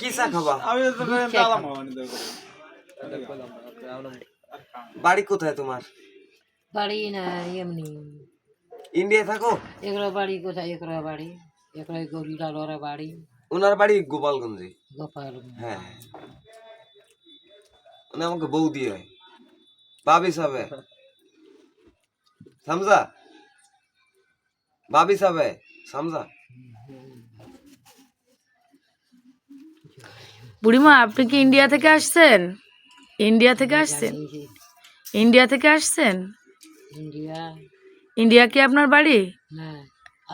কি চা খাবা? বাড়ি কোথায় তোমার? বাড়ি না এমনি ইন্ডিয়া থাকো? এগুলো বাড়ি কোথায়? একরা বাড়ি। একরা গরিলালরা বাড়ি। ওনার বাড়ি গোপালগঞ্জে? গোপাল হ্যাঁ। উনি আমাকে বউ দিয়ে হয় ভাবি সাবে। সমঝা ভাবি সাবে? সমঝা বুড়িমা আপনি কি ইন্ডিয়া থেকে আসছেন? ইন্ডিয়া থেকে আসছেন? ইন্ডিয়া থেকে আসছেন? ইন্ডিয়া। কি আপনার বাড়ি?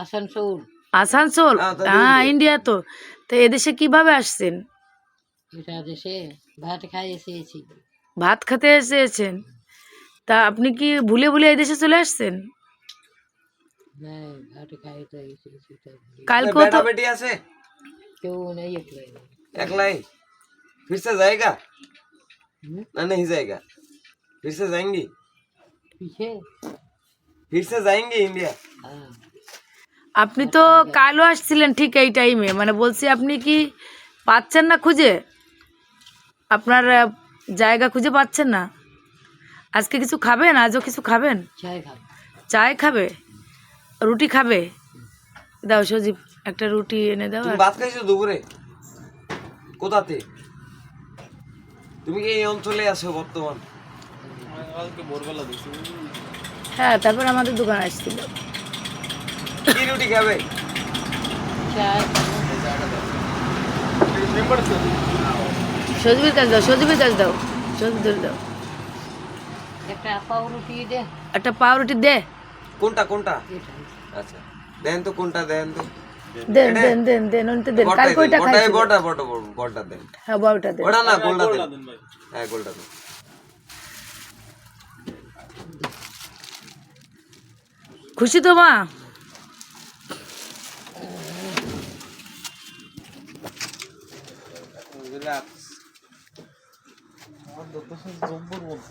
আসানসোল। আসানসোল? হ্যাঁ ইন্ডিয়া। তো। তো এদেশে কীভাবে আসছেন? ভাত খেতে এসেছেন? তা আপনি কি ভুলে ভুলে এদেশে চলে আসছেন? কাল কোথাও একলাই? फिर से जाएगा हम्म? ना नहीं जाएगा फिर से जाएंगी পিছে फिर से जाएंगे इंडिया হ্যাঁ আপনি তো কালও আসছিলেন ঠিক এই টাইমে মানে বলছি আপনি কি পাচ্ছেন না খুঁজে আপনার আহ, জায়গা খুঁজে পাচ্ছেন না আজকে কিছু খাবেন আজও কিছু খাবেন চাই খাবো চায় খাবে রুটি খাবে দাও সজীব একটা রুটি এনে দাও তুমি আর- ভাত খাইছো দুপুরে কোথাতে তুমি কি এই অঞ্চলে আছো বর্তমান? হ্যাঁ তারপর আমাদের দোকান আসছিল। কি রুটি খাবে? সজীবের কাছে দাও সজীবের কাছে দাও সজীব ধরে দাও। একটা পাউরুটি দে। একটা পাউরুটি দে। কোনটা কোনটা? আচ্ছা দেন তো কোনটা দেন তো। দেন দেন দেন দেন ওনতে দেন। কাল কয়টা বড়টা খাইছিল বড়টা বড়টা বড়টা দেন। হ্যাঁ বারোটা দেন। ওটা না গোলটা দেন। ভাই। হ্যাঁ গোলটা দেন। খুশি তো মা? রিল্যাক্স আমার দত্ত জম্বুর মধ্যে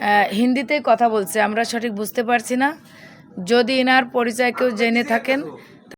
আহ, হিন্দিতেই কথা বলছে আমরা সঠিক বুঝতে পারছি না। যদি এনার পরিচয় কেউ জেনে থাকেন